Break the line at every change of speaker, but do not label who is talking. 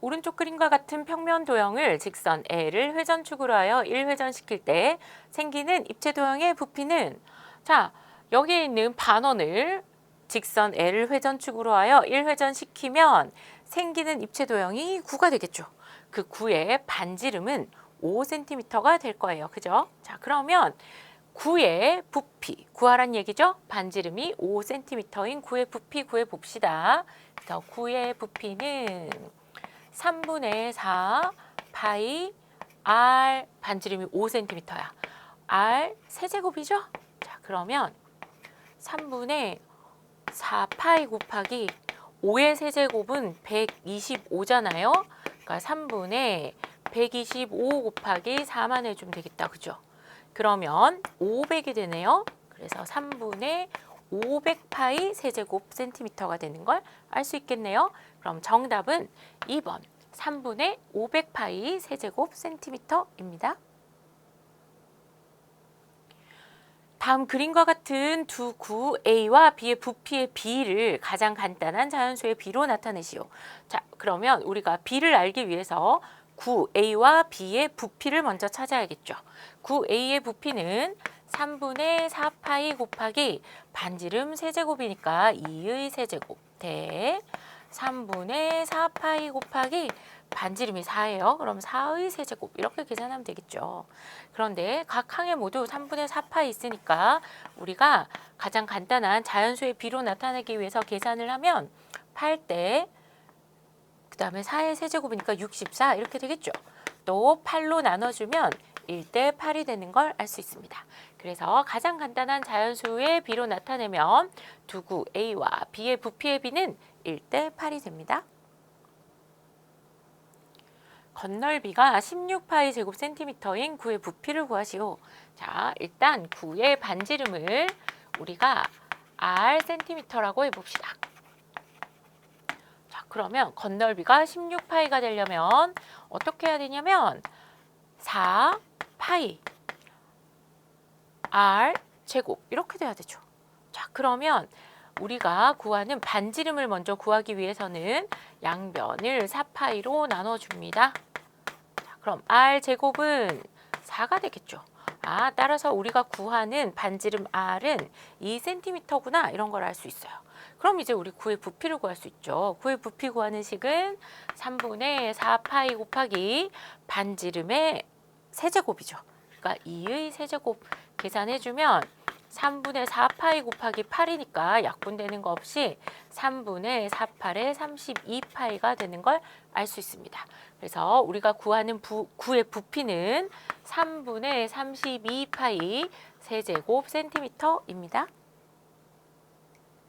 오른쪽 그림과 같은 평면 도형을 직선 L을 회전축으로 하여 1회전시킬 때 생기는 입체 도형의 부피는 자, 여기에 있는 반원을 직선 L을 회전축으로 하여 1회전시키면 생기는 입체 도형이 9가 되겠죠. 그 9의 반지름은 5cm가 될 거예요. 그죠? 자, 그러면 9의 부피 구하란 얘기죠. 반지름이 5cm인 9의 부피 구해 봅시다. 그래서 9의 부피는 3분의 4 파이 r 반지름이 5cm야. r 세제곱이죠? 자, 그러면 3분의 4 파이 곱하기 5의 세제곱은 125잖아요. 그러니까 3분의 125 곱하기 4만 해주면 되겠다. 그죠? 그러면 500이 되네요. 그래서 3분의 500파이 세제곱 센티미터가 되는 걸 알 수 있겠네요. 그럼 정답은 2번 3분의 500파이 세제곱 센티미터입니다. 다음 그림과 같은 두 구 A와 B의 부피의 비를 가장 간단한 자연수의 비로 나타내시오. 자, 그러면 우리가 B를 알기 위해서 구 A와 B의 부피를 먼저 찾아야겠죠. 구 A의 부피는 3분의 4파이 곱하기 반지름 세제곱이니까 2의 세제곱 대 3분의 4파이 곱하기 반지름이 4예요. 그럼 4의 세제곱 이렇게 계산하면 되겠죠. 그런데 각 항에 모두 3분의 4파이 있으니까 우리가 가장 간단한 자연수의 비로 나타내기 위해서 계산을 하면 8대 그 다음에 4의 세제곱이니까 64 이렇게 되겠죠. 또 8로 나눠주면 1대 8이 되는 걸 알 수 있습니다. 그래서 가장 간단한 자연수의 비로 나타내면 두구 A와 B의 부피의 비는 1대 8이 됩니다. 건널비가 16파이 제곱 센티미터인 9의 부피를 구하시오. 자, 일단 9의 반지름을 우리가 R 센티미터라고 해봅시다. 자, 그러면 건널비가 16파이가 되려면 어떻게 해야 되냐면 4 파이 R 제곱 이렇게 돼야 되죠. 자, 그러면 우리가 구하는 반지름을 먼저 구하기 위해서는 양변을 4파이로 나눠줍니다. 자, 그럼 R 제곱은 4가 되겠죠. 아, 따라서 우리가 구하는 반지름 R은 2cm구나 이런 걸 알 수 있어요. 그럼 이제 우리 9의 부피를 구할 수 있죠. 9의 부피 구하는 식은 3분의 4파이 곱하기 반지름의 세제곱이죠. 그러니까 2의 세제곱 계산해주면 3분의 4파이 곱하기 8이니까 약분되는 거 없이 3분의 4파의 32파이가 되는 걸 알 수 있습니다. 그래서 우리가 구하는 부, 9의 부피는 3분의 32파이 세제곱 센티미터입니다.